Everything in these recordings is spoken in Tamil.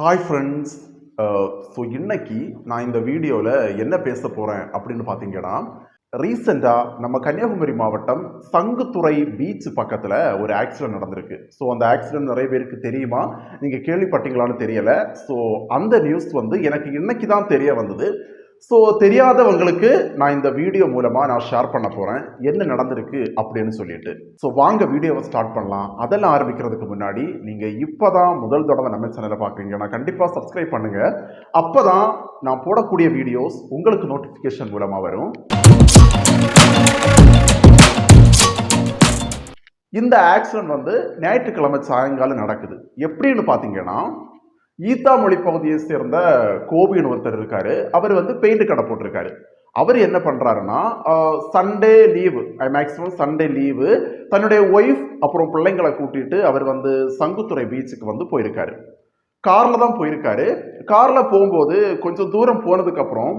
ஹாய் ஃப்ரெண்ட்ஸ் ஸோ இன்னைக்கு நான் இந்த வீடியோவில் என்ன பேச போகிறேன் அப்படின்னு பார்த்தீங்கன்னா ரீசெண்டாக நம்ம கன்னியாகுமரி மாவட்டம் சங்குத்துறை பீச் பக்கத்தில் ஒரு ஆக்சிடென்ட் நடந்திருக்கு. ஸோ அந்த ஆக்சிடென்ட் நிறைய பேருக்கு தெரியுமா? நீங்கள் கேள்விப்பட்டீங்களான்னு தெரியலை. ஸோ அந்த நியூஸ் வந்து எனக்கு இன்னைக்கு தான் தெரிய வந்தது. ஸோ தெரியாதவங்களுக்கு நான் இந்த வீடியோ மூலமாக நான் ஷேர் பண்ண போகிறேன் என்ன நடந்திருக்கு அப்படின்னு சொல்லிட்டு. ஸோ வாங்க வீடியோவை ஸ்டார்ட் பண்ணலாம். அதெல்லாம் ஆரம்பிக்கிறதுக்கு முன்னாடி நீங்கள் இப்போ தான் முதல் தடவை நம்ம சேனலை பார்க்குறீங்கன்னா கண்டிப்பாக சப்ஸ்கிரைப் பண்ணுங்கள் அப்போ தான் நான் போடக்கூடிய வீடியோஸ் உங்களுக்கு நோட்டிஃபிகேஷன் மூலமாக வரும். இந்த ஆக்சிடென்ட் வந்து ஞாயிற்றுக்கிழமை சாயங்காலம் நடக்குது. எப்படின்னு பார்த்தீங்கன்னா ஈத்தாமொழி பகுதியை சேர்ந்த கோபின்னு ஒருத்தர் இருக்காரு. அவர் வந்து பெயிண்ட் கடை போட்டிருக்காரு. அவர் என்ன பண்ணுறாருன்னா Sunday leave maximum Sunday leave தன்னுடைய ஒய்ஃப் அப்புறம் பிள்ளைங்களை கூட்டிட்டு அவர் வந்து சங்குத்துறை பீச்சுக்கு வந்து போயிருக்காரு. காரில் தான் போயிருக்காரு. காரில் போகும்போது கொஞ்சம் தூரம் போனதுக்கப்புறம்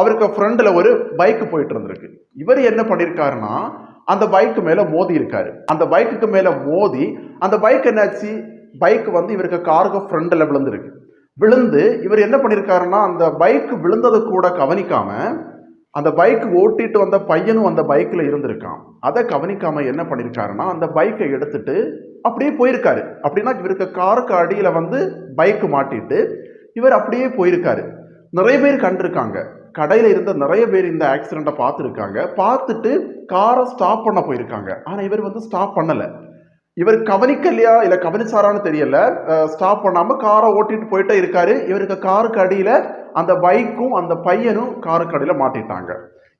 அவருக்கு ஃப்ரண்ட்ல ஒரு பைக்கு போயிட்டு இருந்திருக்கு. இவர் என்ன பண்ணியிருக்காருன்னா அந்த பைக்கு மேலே மோதி இருக்காரு. அந்த பைக்குக்கு மேலே மோதி அந்த பைக் என்னாச்சு? பைக் வந்து இவருக்கு காருக்கு ஃப்ரண்டில் விழுந்திருக்கு. விழுந்து இவர் என்ன பண்ணியிருக்காருன்னா அந்த பைக் விழுந்ததை கூட கவனிக்காம அந்த பைக் ஓட்டிட்டு வந்த பையனும் அந்த பைக்கில் இருந்திருக்கான். அதை கவனிக்காம என்ன பண்ணியிருக்காருன்னா அந்த பைக்கை எடுத்துட்டு அப்படியே போயிருக்காரு. அப்படின்னா இவருக்கு காருக்கு அடியில் வந்து பைக் மாட்டிட்டு இவர் அப்படியே போயிருக்காரு. நிறைய பேர் கண்டிருக்காங்க. கடையில் இருந்த நிறைய பேர் இந்த ஆக்சிடெண்ட்டை பார்த்துருக்காங்க. பார்த்துட்டு காரை ஸ்டாப் பண்ண போயிருக்காங்க. ஆனால் இவர் வந்து ஸ்டாப் பண்ணலை. இவர் கவனிக்கலையா? இல்லை கவனிச்சாரான்னு தெரியல. ஸ்டாப் பண்ணாமல் காரை ஓட்டிட்டு போயிட்டே இருக்காரு. இவருக்கு காருக்கு அடியில் அந்த பைக்கும் அந்த பையனும் காருக்கு அடியில் மாட்டிட்டாங்க.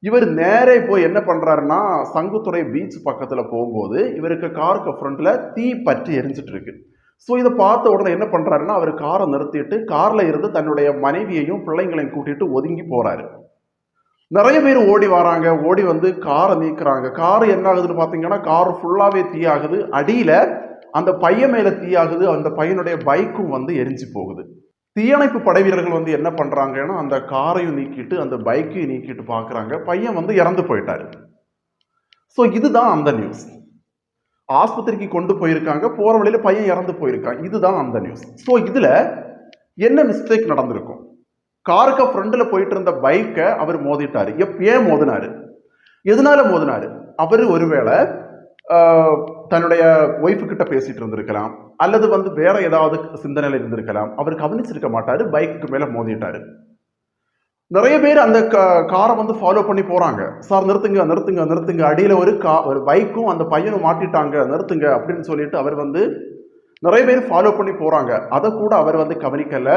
இவர் நேரே போய் என்ன பண்ணுறாருன்னா சங்குத்துறை பீச் பக்கத்தில் போகும்போது இவருக்கு காருக்கு ஃப்ரண்ட்டில் தீ பற்றி எரிஞ்சிட்டு இருக்கு. ஸோ இதை பார்த்த உடனே என்ன பண்ணுறாருன்னா அவர் காரை நிறுத்திட்டு காரில் இருந்து தன்னுடைய மனைவியையும் பிள்ளைங்களையும் கூட்டிட்டு ஒதுங்கி போகிறாரு நிறைய பேர் ஓடி வராங்க ஓடி வந்து காரை நீக்கிறாங்க. கார் என்ன ஆகுதுன்னு பார்த்தீங்கன்னா கார் ஃபுல்லாகவே தீயாகுது. அடியில் அந்த பையன் மேலே தீயாகுது. அந்த பையனுடைய பைக்கும் வந்து எரிஞ்சு போகுது. தீயணைப்பு படை வீரர்கள் வந்து என்ன பண்ணுறாங்கன்னா அந்த காரையும் நீக்கிட்டு அந்த பைக்கையும் நீக்கிட்டு பார்க்குறாங்க பையன் வந்து இறந்து போயிட்டாரு. ஸோ இதுதான் அந்த நியூஸ் ஆஸ்பத்திரிக்கு கொண்டு போயிருக்காங்க. போகிற வழியில் பையன் இறந்து போயிருக்கான். இதுதான் அந்த நியூஸ் ஸோ இதில் என்ன மிஸ்டேக் நடந்திருக்கும்? காருக்கு ஃப்ரண்டில் போயிட்டு இருந்த பைக்கை அவர் மோதிட்டார். எப் ஏன் மோதினார்? எதனால மோதினார்? அவர் ஒருவேளை தன்னுடைய ஒய்ஃபு கிட்ட பேசிட்டு இருந்திருக்கலாம் அல்லது வந்து வேற ஏதாவது சிந்தனையில் இருந்திருக்கலாம். அவர் கவனிச்சிருக்க மாட்டார் பைக்கு மேலே மோதிட்டார். நிறைய பேர் அந்த காரை வந்து ஃபாலோ பண்ணி போகிறாங்க சார் நிறுத்துங்க நிறுத்துங்க நிறுத்துங்க. அடியில் ஒரு கா ஒரு பைக்கும் அந்த பையனும் மாட்டிட்டாங்க. நிறுத்துங்க அப்படின்னு சொல்லிட்டு அவர் வந்து நிறைய பேர் ஃபாலோ பண்ணி போகிறாங்க அதை கூட அவர் வந்து கவனிக்கலை.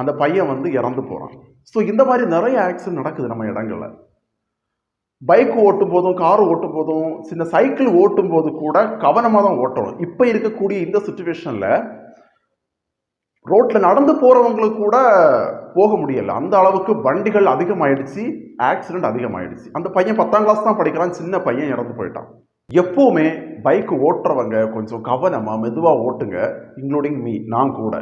அந்த பையன் வந்து இறந்து போகிறான் ஸோ இந்த மாதிரி நிறைய ஆக்சிடென்ட் நடக்குது நம்ம இடங்களில். பைக் ஓட்டும் போதும் கார் ஓட்டும் போதும் சின்ன சைக்கிள் ஓட்டும் போது கூட கவனமாக தான் ஓட்டணும். இப்போ இருக்கக்கூடிய இந்த சுச்சுவேஷனில் ரோட்டில் நடந்து போகிறவங்களுக்கு கூட போக முடியலை. அந்த அளவுக்கு வண்டிகள் அதிகமாயிடுச்சு ஆக்சிடெண்ட் அதிகமாயிடுச்சு. அந்த பையன் பத்தாம் கிளாஸ் தான் படிக்கிறான் சின்ன பையன் இறந்து போயிட்டான். எப்போவுமே பைக் ஓட்டுறவங்க கொஞ்சம் கவனமாக மெதுவாக ஓட்டுங்க இன்க்ளூடிங் மீ நான் கூட.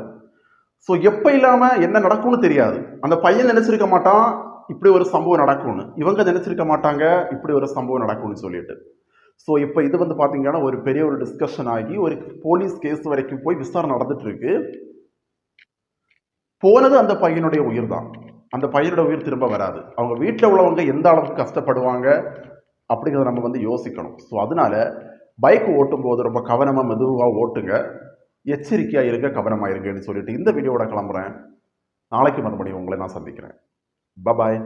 ஸோ எப்போ இல்லாமல் என்ன நடக்கும்னு தெரியாது. அந்த பையன் நினச்சிருக்க மாட்டான் இப்படி ஒரு சம்பவம் நடக்கும்னு. இவங்க நினச்சிருக்க மாட்டாங்க இப்படி ஒரு சம்பவம் நடக்கும்னு சொல்லிட்டு. ஸோ இப்போ இது வந்து பார்த்தீங்கன்னா ஒரு பெரிய ஒரு டிஸ்கஷன் ஆகி ஒரு போலீஸ் கேஸ் வரைக்கும் போய் விசாரணை நடந்துட்டு இருக்கு போனது அந்த பையனுடைய உயிர் தான் அந்த பையனோட உயிர் திரும்ப வராது. அவங்க வீட்டில் உள்ளவங்க எந்த அளவுக்கு கஷ்டப்படுவாங்க அப்படிங்கிறத நம்ம வந்து யோசிக்கணும். ஸோ அதனால பைக் ஓட்டும் போது ரொம்ப கவனமாக மெதுவாக ஓட்டுங்க. எச்சரிக்கையாக இருங்க கவனமாக இருங்கன்னு சொல்லிட்டு இந்த வீடியோட கிளம்புறேன். நாளைக்கு மறுபடியும் உங்களை நான் சந்திக்கிறேன். பபாய்